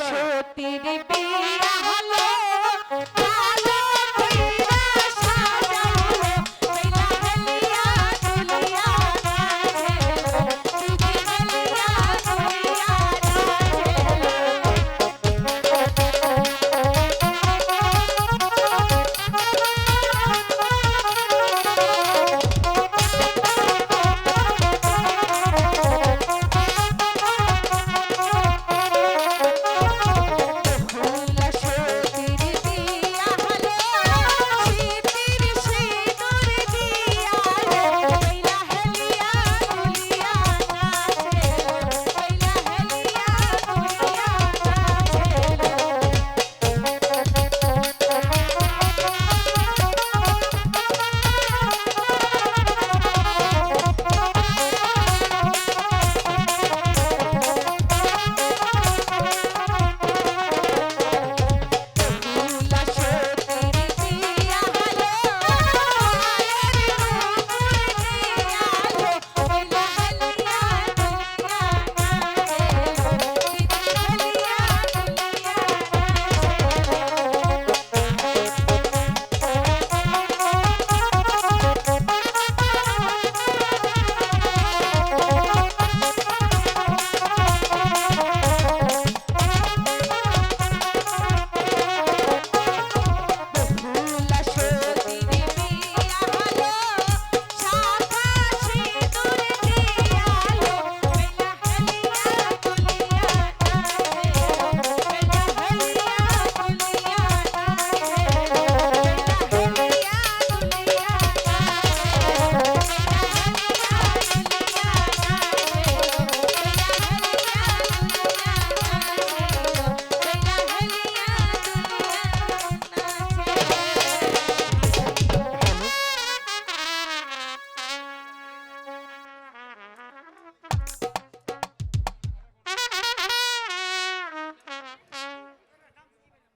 সতীর পিয়া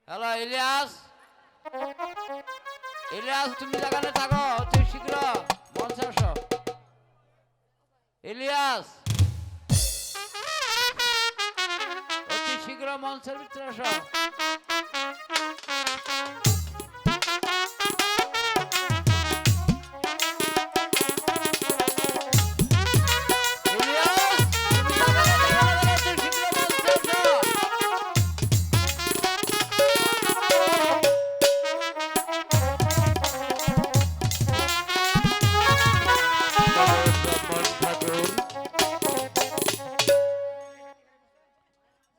হ্যালো, ইলিয়াস? ইলিয়াস, তুমি যেখানে থাকো, অতি শীঘ্র মঞ্চে আসো। ইলিয়াস? অতি শীঘ্র মঞ্চের ভিতরে আসো।